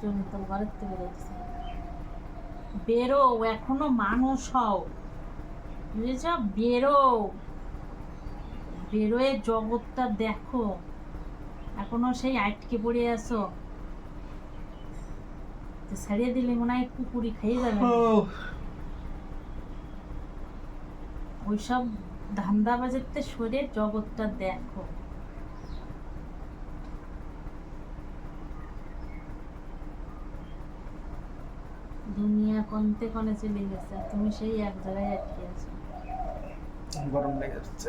তুমি তো ঘরের থেকে বেরোচ্ছে বেরো এখনও মানুষ হও বুঝেছ বেরো বেরোয় জগৎটা দেখো এখনও সেই আটকে পড়ে আসো তো ছাড়িয়ে দিলে মনে হয় কুকুরি খেয়ে যাবে ওইসব ধান্দাবাজেতে সরে জগৎটা দেখো দুনিয়া কনতে কনে চলে গেছে? তুমি সেই এক জায়গায় আটকে আছো। গরম লেগে যাচ্ছে।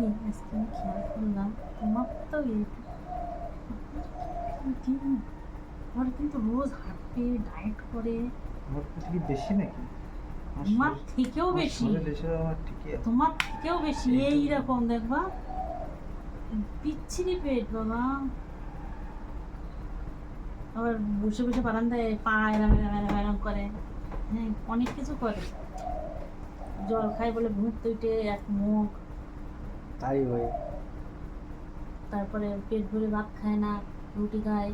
এই আজকে আমি খেয়াল করলাম তোমার তো ওর কিন্তু রোজ হাঁটবে ডায়েট করে। বেশি নাকি? তোমার থেকেও বেশি। তোমার থেকেও বেশি। এইরকম দেখবা বিচ্ছিরি পেট বাবা। আবার বসে বসে বারান্দায় পা এরাম এরাম এরাম এরাম করে। হ্যাঁ অনেক কিছু করে। জল খায় বলে ভূত উঠে এক মুখ। তাই হয় তারপরে পেট ভরে ভাত খায় না রুটি খায়।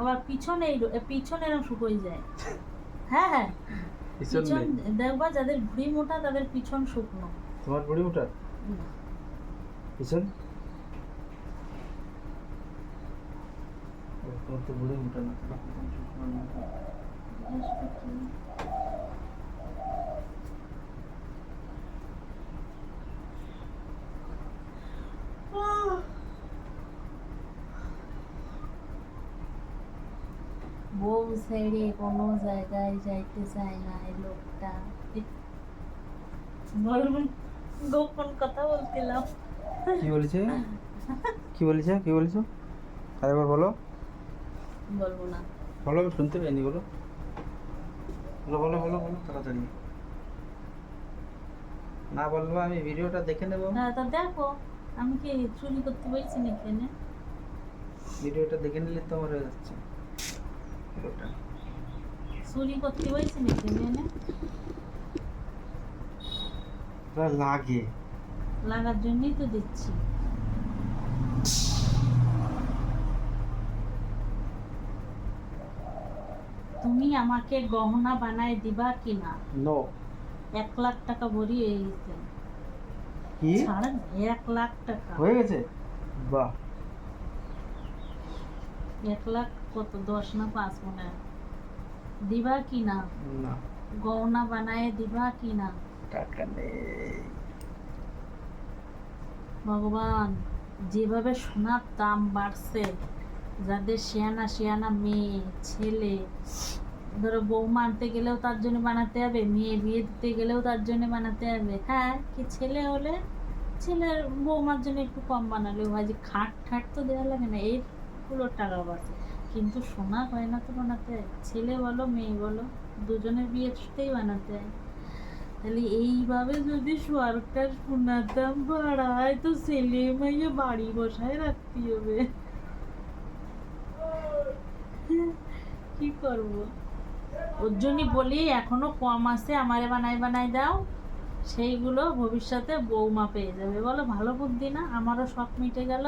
আবার পিছনে পিছনে এরকম শুকোই যায়। হ্যাঁ হ্যাঁ। পিছন দেখবা যাদের ভুঁড়ি মোটা তাদের পিছন শুকনো। তোমার বুড়ি মোটা? পিছন? ও, তোমার তো না বউ ছেড়ে কোনো জায়গায় যাইতে চায় না এই লোকটা। বলুন গোপন কথা বলছিলাম। কি বলেছে? কি বলেছে? কি বলেছ? আরেকবার বলো। বলব না। বলো আমি শুনতে পাইনি বলো। বলো বলো বলো বলো তাড়াতাড়ি। না বলব আমি ভিডিওটা দেখে নেব। হ্যাঁ তা দেখো আমি কি চুরি করতে বলছি না এখানে? ভিডিওটা দেখে নিলে তো আমার হয়ে যাচ্ছে। পুরোটা। চুরি করতে বলছি না এখানে? লাগে। লাগার জন্যই তো দিচ্ছি। তুমি আমাকে গহনা বানায় দিবা কিনা? নো এক লাখ টাকা ভরি হয়ে গেছে কি? ছাড়েন এক লাখ টাকা। হয়ে গেছে? বাহ। এক লাখ কত? দশ না পাঁচ মনে? দিবা কিনা? না। গহনা বানায় দিবা কিনা? টাকা নেই। ভগবান যেভাবে সোনার দাম বাড়ছে যাদের শিয়ানা শিয়ানা মেয়ে, ছেলে, ধরো বউ আনতে গেলেও তার জন্য বানাতে হবে, মেয়ে বিয়ে দিতে গেলেও তার জন্য বানাতে হবে। হ্যাঁ কি ছেলে হলে? ছেলের বৌমার জন্য একটু কম বানালে হয়, যে খাট ঠাট তো দেওয়া লাগে না এইগুলো টাকা বাড়ছে কিন্তু সোনা গয়না তো বানাতে হয়, ছেলে বলো, মেয়ে বলো, দুজনের বিয়েতেই বানাতে হয়। তাহলে এইভাবে যদি সরকার সোনার দাম বাড়ায়, তো ছেলে মেয়ে বাড়ি বসায় রাখতে হবে। কি করব? ওর জন্যই বলি এখনও কম আছে আমারে বানাই বানাই দাও। সেইগুলো ভবিষ্যতে বৌমা পেয়ে যাবে। বলো ভালো বুদ্ধি না? আমারও শখ মিটে গেল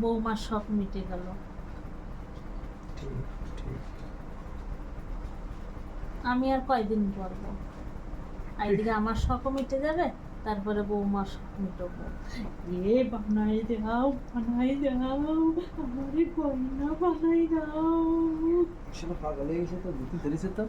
বৌমার শখ মিটে গেল। আমি আর কয়দিন করব আর এদিকে আমার শখও মিটে যাবে? তারপরে বৌমা মিটবো এ বানাই দাও বানাই দাও, আমারে গয়না বানাই দাও। সেটা পাগল হয়ে গেছে তো ধরেছে তো।